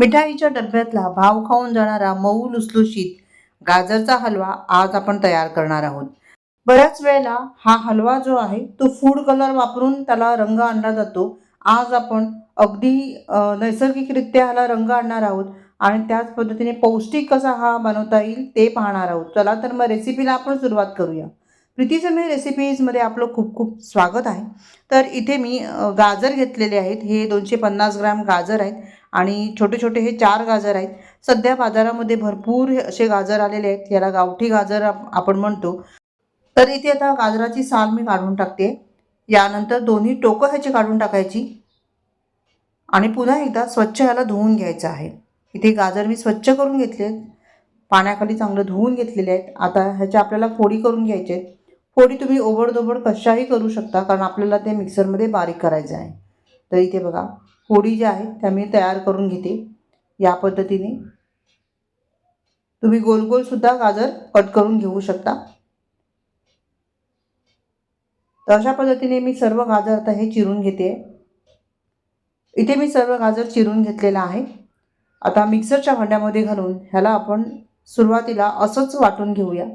मिठाईच्या डब्यातला भाव खाऊन जाणारा मऊ लुसलुशीत गाजरचा हलवा आज आपण तयार करणार आहोत. बऱ्याच वेळेला हा हलवा जो आहे तो फूड कलर वापरून त्याला रंग आणला जातो. आज आपण अगदी नैसर्गिकरित्या ह्याला रंग आणणार आहोत आणि त्याच पद्धतीने पौष्टिक कसा हा बनवता येईल ते पाहणार आहोत. चला तर मग रेसिपीला आपण सुरुवात करूया. प्रीतीचे मी रेसिपीजमध्ये आपलं खूप खूप स्वागत आहे. तर इथे मी गाजर घेतलेले आहेत. हे दोनशे पन्नास ग्रॅम गाजर आहेत. आणि छोटे छोटे हे चार गाजर आहेत. सध्या बाजारामध्ये भरपूर असे गाजर आलेले आहेत. याला गावठी गाजर आपण म्हणतो. तर इथे आता गाजराची साल मी काढून टाकते. यानंतर दोन्ही टोकं ह्याची काढून टाकायची. आणि पुन्हा एकदा स्वच्छ ह्याला धुवून घ्यायचं आहे. इथे गाजर मी स्वच्छ करून घेतले आहेत. पाण्याखाली चांगलं धुवून घेतलेले आहेत. आता ह्याच्या आपल्याला फोडी करून घ्यायचे आहेत. फोडी तुम्ही ओबडधोबड कशाही करू शकता कारण आपल्याला ते मिक्सरमध्ये बारीक करायचं आहे. तर इथे बघा. पोळी ज्या आहेत त्या मी तयार करून घेते या पद्धतीने. तुम्ही गोल गाजर कट करून घेऊ शकता. तर अशा पद्धतीने मी सर्व गाजर आता हे चिरून घेते. इथे मी सर्व गाजर चिरून घेतलेला आहे. आता मिक्सरच्या भांड्यामध्ये घालून ह्याला आपण सुरुवातीला असंच वाटून घेऊया.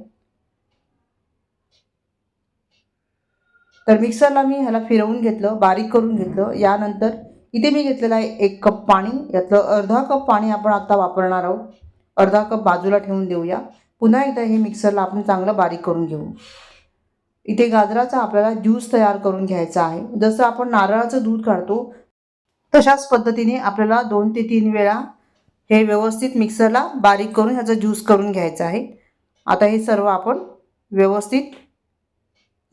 तर मिक्सरला मी ह्याला फिरवून घेतलं बारीक करून घेतलं. यानंतर इथे मी घेतलेलं आहे एक कप पाणी. यातलं अर्धा कप पाणी आपण आता वापरणार आहोत. अर्धा कप बाजूला ठेवून देऊया. पुन्हा एकदा हे मिक्सरला आपण चांगलं बारीक करून घेऊ. इथे गाजराचा आपल्याला ज्यूस तयार करून घ्यायचा आहे. जसं आपण नारळाचं दूध काढतो तशाच पद्धतीने आपल्याला दोन ते तीन वेळा हे व्यवस्थित मिक्सरला बारीक करून ह्याचा ज्यूस करून घ्यायचा आहे. आता हे सर्व आपण व्यवस्थित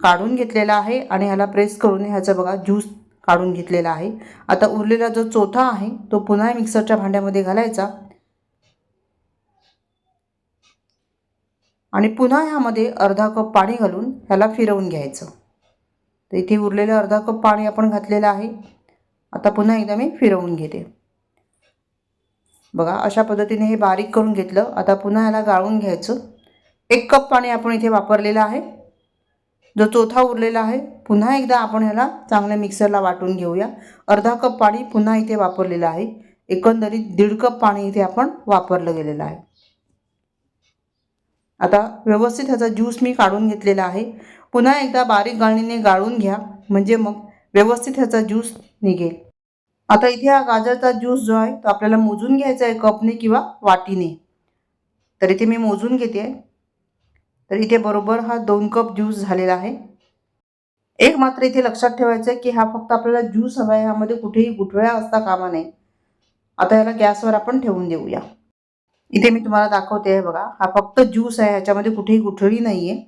काढून घेतलेलं आहे आणि ह्याला प्रेस करून ह्याचा बघा ज्यूस काढून घेतलेला आहे. आता उरलेला जो चोथा आहे तो पुन्हा मिक्सरच्या भांड्यामध्ये घालायचा. आणि पुन्हा ह्यामध्ये अर्धा कप पाणी घालून ह्याला फिरवून घ्यायचं. तर इथे उरलेलं अर्धा कप पाणी आपण घातलेलं आहे. आता पुन्हा एकदा मी फिरवून घेते. बघा अशा पद्धतीने हे बारीक करून घेतलं. आता पुन्हा ह्याला गाळून घ्यायचं. एक कप पाणी आपण इथे वापरलेलं आहे. जो चौथा उरलेला आहे पुन्हा एकदा आपण ह्याला चांगल्या मिक्सरला वाटून घेऊया. अर्धा कप पाणी पुन्हा इथे वापरलेलं आहे. एकंदरीत दीड कप पाणी इथे आपण वापरलं गेलेलं आहे. आता व्यवस्थित ह्याचा ज्यूस मी काढून घेतलेला आहे. पुन्हा एकदा बारीक गाळणीने गाळून घ्या म्हणजे मग व्यवस्थित ह्याचा ज्यूस निघेल. आता इथे हा गाजरचा ज्यूस जो आहे तो आपल्याला मोजून घ्यायचा आहे कपने किंवा वाटीने. तर इथे मी मोजून घेते. आहे तर इथे बरोबर हा दोन कप ज्यूस झालेला आहे. एक मात्र इथे लक्षात ठेवायचं आहे की हा फक्त आपल्याला ज्यूस हवा आहे ह्यामध्ये कुठेही गुठळ्या असता कामा नये. आता याला गॅसवर आपण ठेवून देऊया. इथे मी तुम्हाला दाखवते आहे बघा हा फक्त ज्यूस आहे ह्याच्यामध्ये कुठेही गुठळी नाही आहे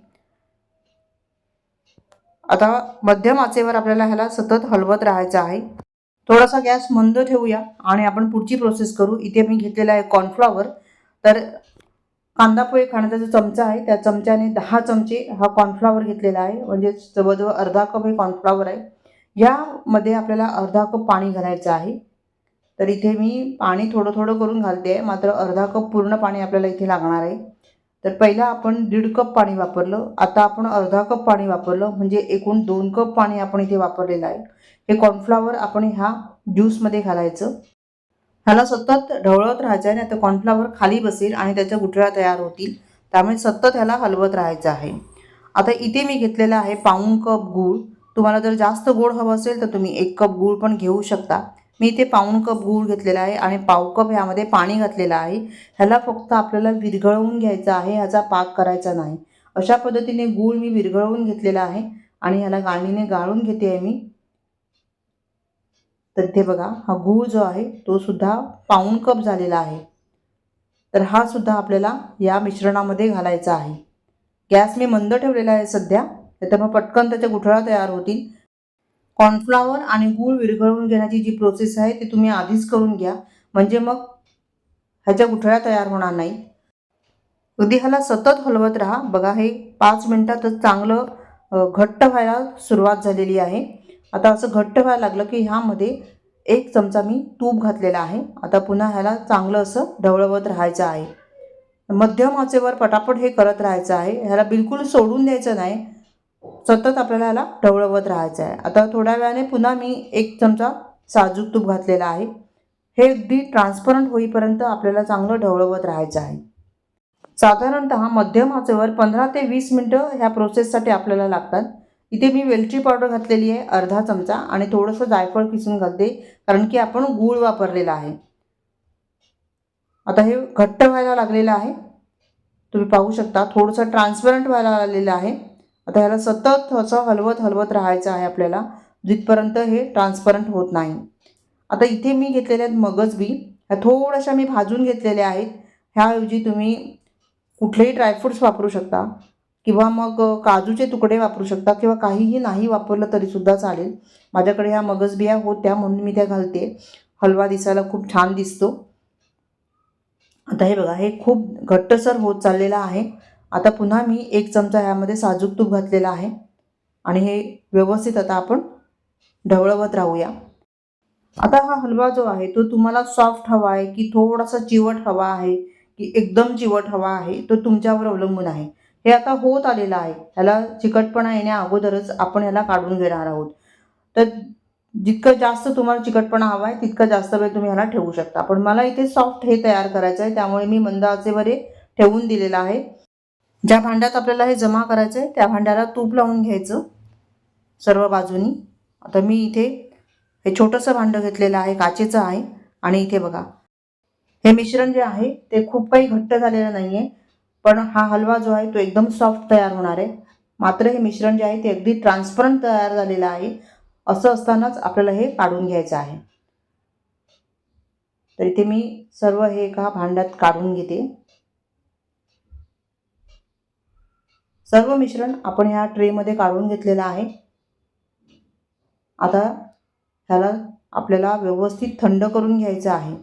आता मध्यम आचेवर आपल्याला ह्याला सतत हलवत राहायचं आहे. थोडासा गॅस मंद ठेवूया आणि आपण पुढची प्रोसेस करू. इथे मी घेतलेला आहे कॉर्नफ्लॉवर तर कांदा पोहे खाण्याचा जो चमचा आहे त्या चमच्याने दहा चमचे हा कॉर्नफ्लॉवर घेतलेला आहे. म्हणजे जवळजवळ अर्धा कप हे कॉर्नफ्लॉवर आहे. यामध्ये आपल्याला अर्धा कप पाणी घालायचं आहे. तर इथे मी पाणी थोडं थोडं करून घालते आहे. मात्र अर्धा कप पूर्ण पाणी आपल्याला इथे लागणार आहे. तर पहिला आपण दीड कप पाणी वापरलं. आता आपण अर्धा कप पाणी वापरलं. म्हणजे एकूण दोन कप पाणी आपण इथे वापरलेलं आहे. हे कॉर्नफ्लॉवर आपण ह्या ज्यूसमध्ये घालायचं. ह्याला सतत ढवळत राहायचं आहे नाही तर कॉर्नफ्लॉवर खाली बसेल आणि त्याच्या गुठळ्या तयार होतील. त्यामुळे सतत ह्याला हलवत राहायचं आहे. आता इथे मी घेतलेला आहे पाऊण कप गूळ. तुम्हाला जर जास्त गोड हवं असेल तर तुम्ही एक कप गूळ पण घेऊ शकता. मी इथे पाऊण कप गूळ घेतलेला आहे आणि पाव कप ह्यामध्ये पाणी घातलेलं आहे. ह्याला फक्त आपल्याला विरघळवून घ्यायचं आहे ह्याचा पाक करायचा नाही. अशा पद्धतीने गूळ मी विरघळवून घेतलेला आहे आणि ह्याला गाळणीने गाळून घेते आहे मी. तर इथे बघा हा गूळ जो आहे तो सुद्धा पाऊण कप झालेला आहे. तर हा सुद्धा आपल्याला या मिश्रणामध्ये घालायचा आहे. गॅस मी मंद ठेवलेला आहे सध्या त्याच्यामुळे पटकन त्याच्या गुठळा तयार होतील. कॉर्नफ्लावर आणि गूळ विरघळवून घेण्याची जी प्रोसेस आहे ती तुम्ही आधीच करून घ्या. म्हणजे मग ह्याच्या गुठळ्या तयार होणार नाही. अगदी ह्याला सतत हलवत राहा. बघा हे पाच मिनटातच चांगलं घट्ट व्हायला सुरुवात झालेली आहे. आता असं घट्ट व्हायला लागलं की ह्यामध्ये एक चमचा मी तूप घातलेला आहे. आता पुन्हा ह्याला चांगलं असं ढवळवत राहायचं आहे. मध्यम आचेवर पटापट हे करत राहायचं आहे. ह्याला बिलकुल सोडून द्यायचं नाही. सतत आपल्याला ह्याला ढवळवत राहायचं आहे. आता थोड्या वेळाने पुन्हा मी एक चमचा साजूक तूप घातलेला आहे. हे अगदी ट्रान्सपरंट होईपर्यंत आपल्याला चांगलं ढवळवत राहायचं आहे. साधारणत मध्यम आचेवर पंधरा ते वीस मिनटं ह्या प्रोसेससाठी आपल्याला लागतात. इथे मी वेलची पावडर घातलेली आहे अर्धा चमचा आणि थोडंसं जायफळ किसून घालते कारण की आपण गूळ वापरलेला आहे. आता हे घट्ट व्हायला लागलेलं आहे. तुम्ही पाहू शकता थोडंसं ट्रान्सपरंट व्हायला लागलेलं आहे. आता ह्याला सतत असं हलवत हलवत राहायचं आहे आपल्याला जिथपर्यंत हे ट्रान्सपरंट होत नाही. आता इथे मी घेतलेल्या आहेत मगज बी. ह्या थोड्याशा मी भाजून घेतलेल्या आहेत. ह्याऐवजी तुम्ही कुठलेही ड्रायफ्रूट्स वापरू शकता. किंवा मग काजूचे तुकडे वापरू शकता किंवा काहीही नाही वापरलं तरीसुद्धा चालेल. माझ्याकडे ह्या मगज बिया होत्या म्हणून मी त्या घालते. हलवा दिसायला खूप छान दिसतो. आता हे बघा हे खूप घट्टसर होत चाललेलं आहे. आता पुन्हा मी एक चमचा ह्यामध्ये साजूक तूप घातलेला आहे. आणि हे व्यवस्थित आता आपण ढवळवत राहूया. आता हा हलवा जो आहे तो तुम्हाला सॉफ्ट हवा आहे की थोडासा चिवट हवा आहे की एकदम चिवट हवा आहे तो तुमच्यावर अवलंबून आहे. हे आता होत आलेलं आहे. ह्याला चिकटपणा येण्या अगोदरच आपण ह्याला काढून घेणार आहोत. तर जितकं जास्त तुम्हाला चिकटपणा हवा आहे तितकं जास्त वेळ तुम्ही ह्याला ठेवू शकता. पण मला इथे सॉफ्ट हे तयार करायचं आहे त्यामुळे मी मंद आचेवर हे ठेवून दिलेलं आहे. ज्या भांड्यात आपल्याला हे जमा करायचं आहे त्या भांड्याला तूप लावून घ्यायचं सर्व बाजूनी. आता मी इथे हे छोटंसं भांडं घेतलेलं आहे काचेचं आहे. आणि इथे बघा हे मिश्रण जे आहे ते खूप काही घट्ट झालेलं नाही आहे पण हा हलवा जो आहे तो एकदम सॉफ्ट तयार होणार आहे. मात्र हे मिश्रण जे आहे ते अगदी ट्रान्सपरंट तयार झालेलं आहे. असं असतानाच आपल्याला हे काढून घ्यायचं आहे. तर इथे मी सर्व हे एका भांड्यात काढून घेते. सर्व मिश्रण आपण ह्या ट्रेमध्ये काढून घेतलेलं आहे. आता ह्याला आपल्याला व्यवस्थित थंड करून घ्यायचं आहे.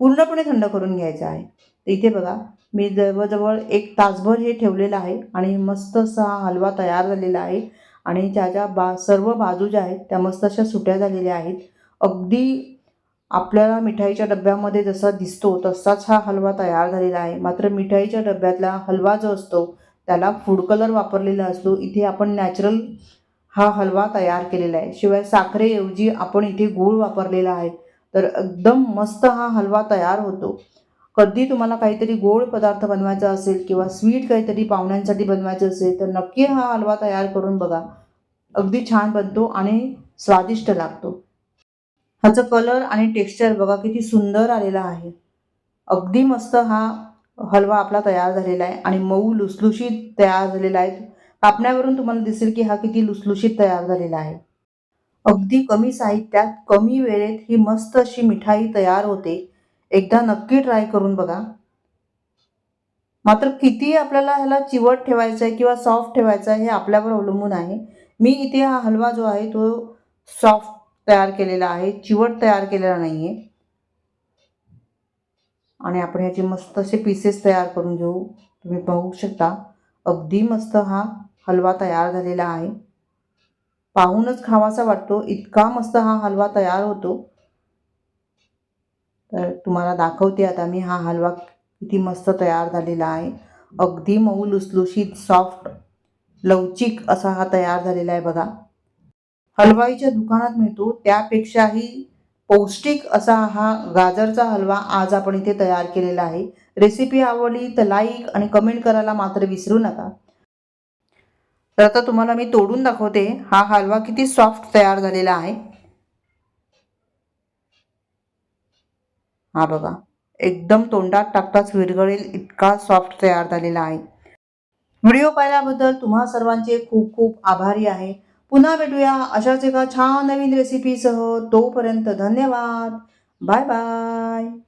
पूर्णपणे थंड करून घ्यायचं आहे. तर इथे बघा मी जवळजवळ एक तासभर हे ठेवलेलं आहे आणि मस्त असा हा हलवा तयार झालेला आहे. आणि त्याच्या बा सर्व बाजू ज्या आहेत त्या मस्त अशा सुट्या झालेल्या आहेत. अगदी आपल्याला मिठाईच्या डब्यामध्ये जसा दिसतो तसाच हा हलवा तयार झालेला आहे. मात्र मिठाईच्या डब्यातला हलवा जो असतो त्याला फूड कलर वापरलेला असतो. इथे आपण नॅचरल हा हलवा तयार केलेला आहे. शिवाय साखरेऐवजी आपण इथे गूळ वापरलेला आहे. तर एकदम मस्त हा हलवा तयार होतो. कधी तुम्हाला काहीतरी गोड पदार्थ बनवायचा असेल किंवा स्वीट काहीतरी पाहुण्यांसाठी बनवायचं असेल तर नक्की हा हलवा तयार करून बघा. अगदी छान बनतो आणि स्वादिष्ट लागतो. ह्याचं कलर आणि टेक्स्चर बघा किती सुंदर आलेला आहे. अगदी मस्त हा हलवा आपला तयार झालेला आहे आणि मऊ लुसलुशीत तयार झालेला आहे. कापण्यावरून तुम्हाला दिसेल की हा किती लुसलुशीत तयार झालेला आहे. अगदी कमी साहित्यात कमी वेळेत ही मस्त अशी मिठाई तयार होते. एकदा नक्की ट्राय करून बघा. मात्र किती आपल्याला ह्याला चिवट ठेवायचं आहे किंवा सॉफ्ट ठेवायचं आहे हे आपल्यावर अवलंबून आहे. मी इथे हा हलवा जो आहे तो सॉफ्ट तयार केलेला आहे चिवट तयार केलेला नाही आहे आणि आपण ह्याचे मस्त असे पीसेस तयार करून घेऊ. तुम्ही पाहू शकता अगदी मस्त हा हलवा तयार झालेला आहे. पाहूनच खावासा वाटतो इतका मस्त हा हलवा तयार होतो. तर तुम्हाला दाखवते. आता मी हा हलवा किती मस्त तयार झालेला आहे. अगदी मऊ लुसलुशीत सॉफ्ट लवचिक असा हा तयार झालेला आहे बघा. हलवाईच्या दुकानात मिळतो. त्यापेक्षाही पौष्टिक असा हा गाजरचा हलवा आज आपण इथे तयार केलेला आहे. रेसिपी आवडली तर लाईक आणि कमेंट करायला मात्र विसरू नका. तर आता तुम्हाला मी तोडून दाखवते. हा हलवा किती सॉफ्ट तयार झालेला आहे. हा बघा. एकदम तोंडात टाकताच विरघळेल इतका सॉफ्ट तयार झालेला आहे. व्हिडिओ पाहिल्याबद्दल तुम्हा सर्वांचे खूप खूप आभारी आहे. पुन्हा भेटूया अशाच एका छान नवीन रेसिपीसह तोपर्यंत धन्यवाद. Bye bye